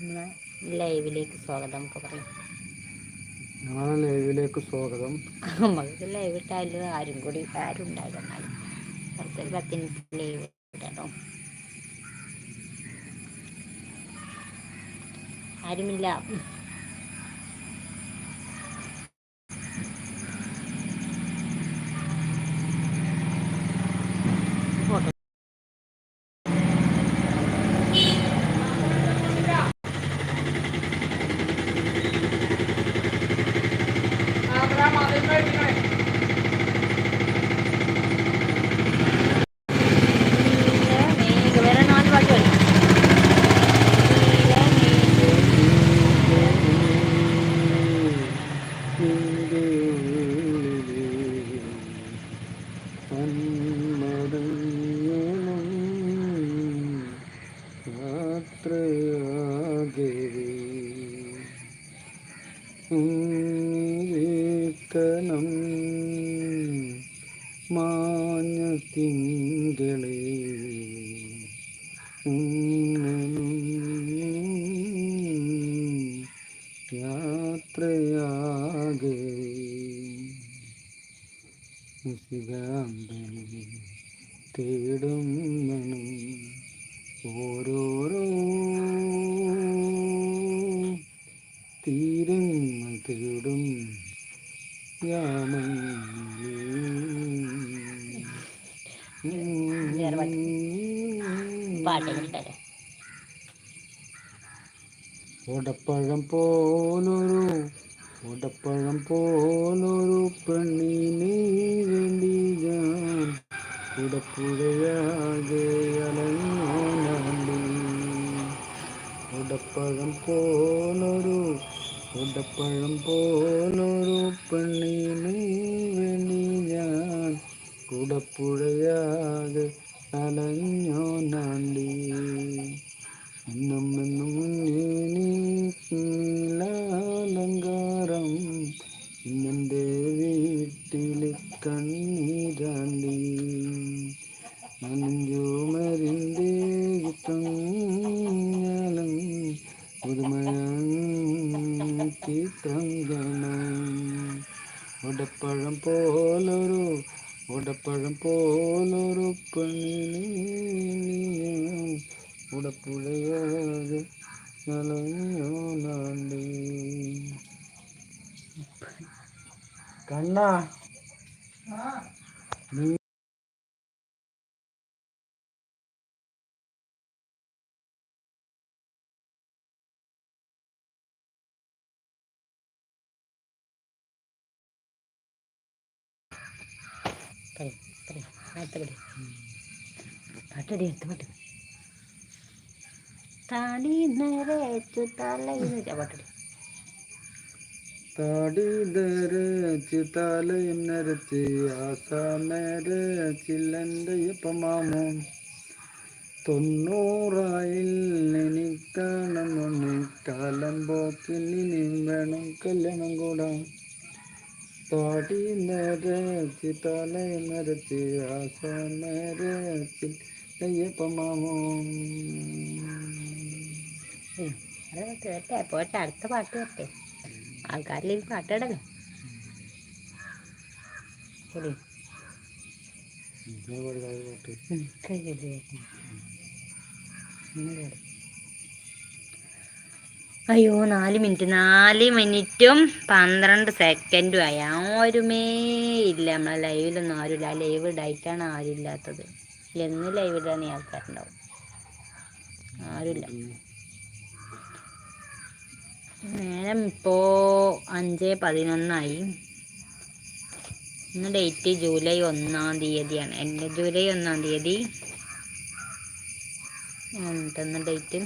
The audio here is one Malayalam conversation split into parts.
ലൈവിലേക്ക് സ്വാഗതം ഒക്കെ പറയും. ഞങ്ങളെ ലൈവിലേക്ക് സ്വാഗതം. നമ്മൾക്ക് ലൈവ് ഇട്ടാലും ആരും കൂടി ആരും ഉണ്ടാവില്ല. എന്നാലും അടുത്തൊരു പത്ത് മിനിറ്റ് ലൈവ് ആരുമില്ല. grandma, they're very great. മാഞ്ഞ തിങ്കളെ. യാത്രയാകെ. മുസികാന്തനെ തേടും യാമേ ഓരോരോ പാട്ട് കിട്ടല്ലേ ഓടപ്പഴം പോലൊരു ഓടപ്പഴം പോലൊരു പെണ്ണിനെ വേണ്ടി ഞാൻ കുടപ്പുഴയാകെ അലഞ്ഞോണ്ടി ഓടപ്പഴം പോലൊരു ഓടപ്പഴം പോലൊരു പെണ്ണിനെ വേണ്ടി ഞാൻ കുടപ്പുഴയാകെ അലഞ്ഞോ നാണ്ടി എന്നും എന്നും നീലലങ്കാരം ഇന്നെന്റെ വീട്ടിൽ കണ്ണീരാണ്ടി നനഞ്ചുമരിന്റെ ചിത്രങ്ങളും പുതുമയം ചിത്രം കാണാം ഉടപ്പഴം പോലൊരു ഉടപ്പഴം പോലൊരു പെണ്ണിനെ ഉടപ്പുഴയാകെ നലഞ്ഞോ നാണ്ടി താടി നിറച്ചു തലയിൽ പാട്ടടി താടി. ധരച്ച് തലയും നരച്ച് ആസാമരച്ചില്ലെന്റെ കാലം പോക്കിനി വേണം കല്യാണം കൂടാം താടി നരച്ച് തലയും നരച്ച് ആസാമരച്ചിൽ അയ്യപ്പമാമോ കേട്ടെ പോട്ടെ അടുത്ത പാട്ട് കേട്ടെ. ആൾക്കാരിലേക്ക് പാട്ട് ഇടല്ലോ ശരി. പാട്ട്. കഴിയല്ലേ. അയ്യോ നാല് മിനിറ്റ്. നാല് മിനിറ്റും പന്ത്രണ്ട് സെക്കൻഡും ആയി. ആരുമേ ഇല്ല. നമ്മളെ ലൈവിലൊന്നും ആരുമില്ല. ലൈവ് ഇടായിട്ടാണ് ആരും ഇല്ലാത്തത്. എന്ന് ലൈവ് ഇടാൻ ആൾക്കാരുണ്ടാവും. ആരുമില്ല. നേരം ഇപ്പോൾ അഞ്ച് പതിനൊന്നായി. ഇന്ന് ഡേറ്റ് ജൂലൈ ഒന്നാം തീയതിയാണ്. എന്റെ ജൂലൈ ഒന്നാം തീയതി. എന്തെന്ന് ഡേറ്റ്.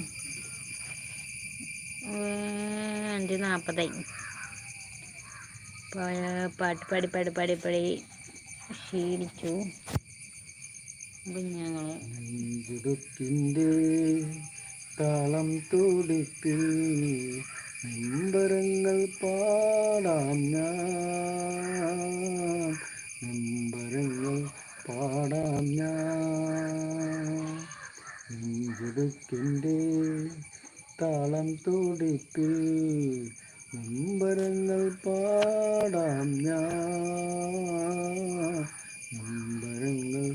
അഞ്ച് നാൽപ്പതായി പാട്ട് പാടി പാടി പാടി പാടി അപ്പം ഞങ്ങൾ താളം തുടിപ്പിൽ നമ്പരങ്ങൾ പാടാം ഞാൻ. നമ്പരങ്ങൾ പാടാം ഞാൻ. നെഞ്ചിടുക്കിന്റെ താളം തുടിപ്പിൽ നമ്പരങ്ങൾ പാടാം ഞാൻ നമ്പരങ്ങൾ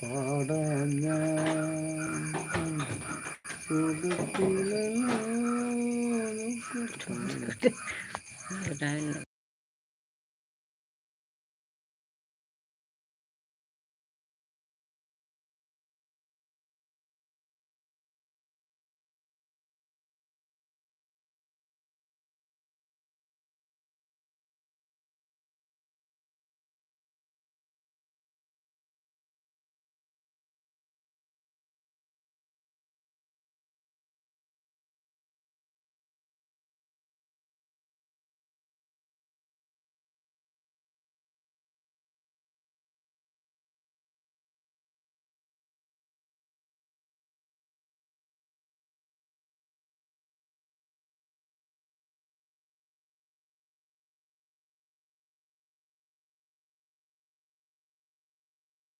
പാടാം ഞാൻ സുഖത്തിലെല്ലാം ഇടാൻ